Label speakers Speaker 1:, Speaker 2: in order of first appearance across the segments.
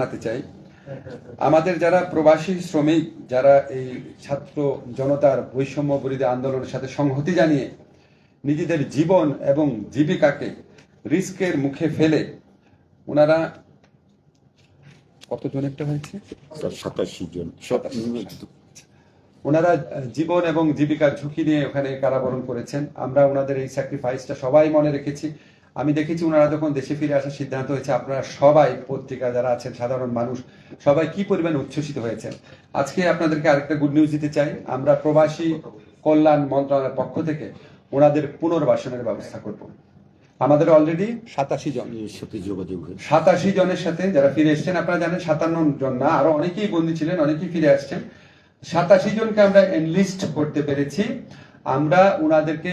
Speaker 1: জানাতে চাই। আমাদের যারা প্রবাসী শ্রমিক যারা এই ছাত্র জনতার বৈষম্য বিরোধী আন্দোলনের সাথে সংহতি জানিয়ে নিজেদের জীবন এবং জীবিকাকে রিস্কের মুখে ফেলে ওনারা কতজন একটা হয়েছে?
Speaker 2: সাতাশি জন।
Speaker 1: ওনারা জীবন এবং জীবিকার ঝুঁকি নিয়ে ওখানে কারাবরণ করেছেন। আমরা ওনাদের এই স্যাক্রিফাইসটা সবাই মনে রেখেছি। আমি দেখেছি ওনারা যখন দেশে ফিরে আসার সিদ্ধান্ত হয়েছে আপনারা সবাই পত্রিকা যারা আছেন সাধারণ মানুষ সবাই কি পরিমাণ উচ্ছ্বসিত হয়েছেন? আজকে আপনাদেরকে আরেকটা গুড নিউজ দিতে চাই। আমরা প্রবাসী কল্যাণ মন্ত্রণালয়ের পক্ষ থেকে ওনাদের পুনর্বাসনের ব্যবস্থা করব। আমাদের অলরেডি সাতাশি জন।
Speaker 2: এর সাথে যোগাযোগ
Speaker 1: সাতাশি জনের সাথে যারা ফিরে এসেছেন আপনারা জানেন সাতান্ন জন না আরও অনেকেই বন্দী ছিলেন অনেকেই ফিরে আসছেন। সাতাশি জনকে আমরা এনলিস্ট করতে পেরেছি। আমরা উনাদেরকে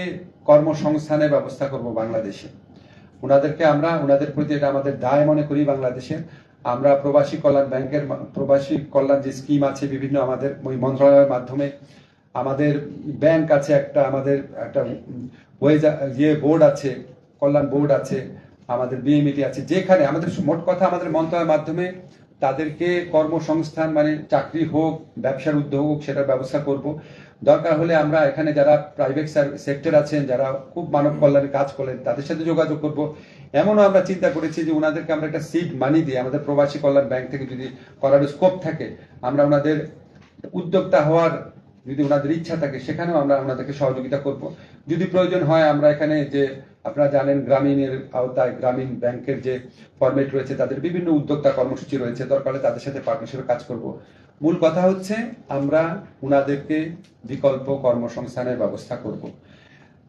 Speaker 1: কর্মসংস্থানের ব্যবস্থা করব বাংলাদেশে। উনাদেরকে আমরা ওনাদের প্রতি এটা আমাদের দায় মনে করি বাংলাদেশের। আমরা প্রবাসী কল্যাণ ব্যাংকের প্রবাসী কল্যাণ যে স্কিম আছে বিভিন্ন আমাদের ওই মন্ত্রণালয়ের মাধ্যমে, আমাদের ব্যাংক আছে একটা, আমাদের একটা ওয়েজ ইয়ে বোর্ড আছে, কল্যাণ বোর্ড আছে, আমাদের বিএমইটি আছে, যেখানে আমাদের মোট কথা আমাদের মন্ত্রণালয়ের মাধ্যমে তাদেরকে কর্মসংস্থান মানে চাকরি হোক, ব্যবসার উদ্যোগ হোক, সেটার ব্যবস্থা করব। দরকার হলে আমরা এখানে যারা প্রাইভেট সেক্টর আছেন, যারা খুব মানব কল্যাণে কাজ করেন, তাদের সাথে যোগাযোগ করব। এমনও আমরা চিন্তা করেছি যে ওনাদেরকে আমরা একটা সিড মানি দিয়ে আমাদের প্রবাসী কল্যাণ ব্যাংক থেকে যদি করার স্কোপ থাকে, আমরা ওনাদের উদ্যোক্তা হওয়ার যদি ওনাদের ইচ্ছা থাকে, সেখানেও আমরা ওনাদেরকে সহযোগিতা করব। যদি প্রয়োজন হয়, আমরা এখানে যে আপনারা জানেন গ্রামীণের আওতায় গ্রামীণ ব্যাংকের যে ফরম্যাট রয়েছে, তাদের বিভিন্ন উদ্যোক্তা কর্মসূচি রয়েছে, দরকার তাদের সাথে পার্টনারশিপে কাজ করব। মূল কথা হচ্ছে, আমরা ওনাদেরকে বিকল্প কর্মসংস্থানের ব্যবস্থা করব।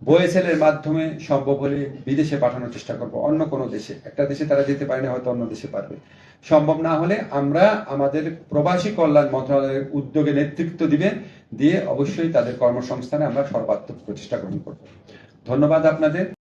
Speaker 1: বয়েসেলের মাধ্যমে সম্ভব হলে বিদেশে পাঠানোর চেষ্টা করব, অন্য কোনো দেশে। একটা দেশে তারা যেতে পারে না, হয়তো অন্য দেশে পারবে। সম্ভব না হলে আমরা আমাদের প্রবাসী কল্যাণ মন্ত্রণালয়ের উদ্যোগে নেতৃত্ব দিবে, দিয়ে অবশ্যই তাদের কর্মসংস্থানে আমরা সর্বাত্মক প্রচেষ্টা গ্রহণ করব। ধন্যবাদ আপনাদের।